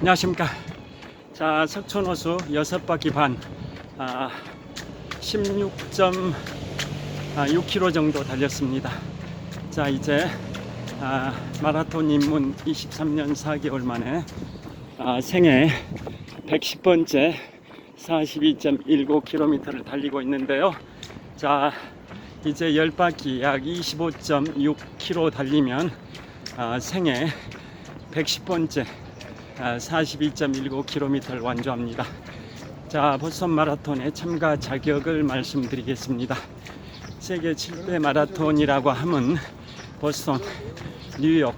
안녕하십니까. 자, 석촌호수 여섯 바퀴 반, 아, 16.6km 정도 달렸습니다. 자, 이제 아, 마라톤 입문 23년 4개월 만에 아, 생애 110번째 42.19km를 달리고 있는데요. 자, 이제 10바퀴 약 25.6km 달리면 아, 생애 110번째 42.19km를 완주합니다. 자, 보스턴 마라톤의 참가 자격을 말씀드리겠습니다. 세계 7대 마라톤이라고 하면 보스턴, 뉴욕,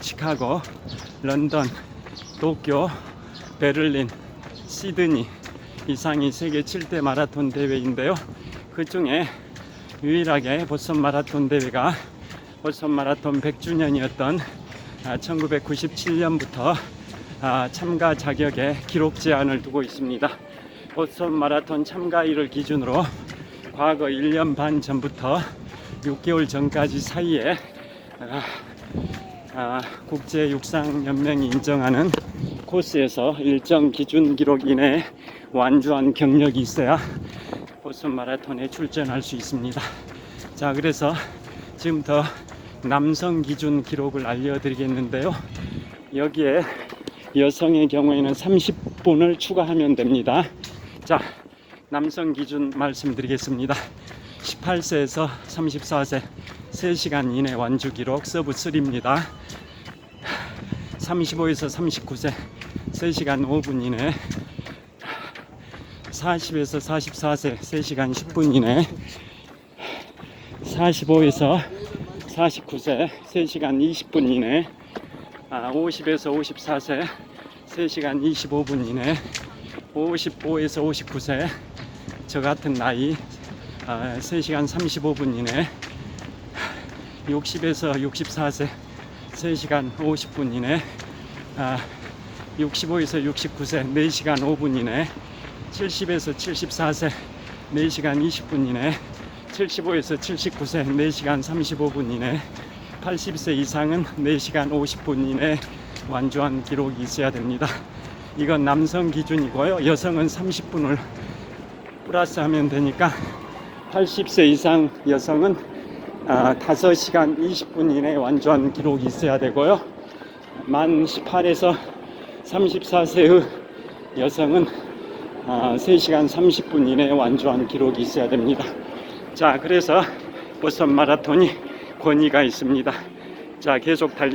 시카고, 런던, 도쿄, 베를린, 시드니 이상이 세계 7대 마라톤 대회인데요. 그 중에 유일하게 보스턴 마라톤 대회가 보스턴 마라톤 100주년이었던 1997년부터 아, 참가 자격에 기록 제한을 두고 있습니다. 보스턴 마라톤 참가일을 기준으로 과거 1년 반 전부터 6개월 전까지 사이에 아, 아, 국제육상연맹이 인정하는 코스에서 일정 기준 기록 이내에 완주한 경력이 있어야 보스턴 마라톤에 출전할 수 있습니다. 자, 그래서 지금부터 남성 기준 기록을 알려드리겠는데요. 여기에 여성의 경우에는 30분을 추가하면 됩니다. 자, 남성 기준 말씀드리겠습니다. 18세에서 34세 3시간 이내 완주 기록 서브 3입니다. 35에서 39세 3시간 5분 이내 40에서 44세 3시간 10분 이내 45에서 49세 3시간 20분 이내. 아, 50에서 54세 3시간 25분 이내. 55에서 59세 저 같은 나이. 아, 3시간 35분 이내. 60에서 64세 3시간 50분 이내. 아, 65에서 69세 4시간 5분 이내. 70에서 74세 4시간 20분 이내 75에서 79세 4시간 35분 이내 80세 이상은 4시간 50분 이내 완주한 기록이 있어야 됩니다. 이건 남성 기준이고요. 여성은 30분을 플러스 하면 되니까 80세 이상 여성은 아, 5시간 20분 이내 완주한 기록이 있어야 되고요. 만 18에서 34세의 여성은 아, 3시간 30분 이내에 완주한 기록이 있어야 됩니다. 자, 그래서 보선 마라톤이 권위가 있습니다. 자, 계속 달리겠습니다.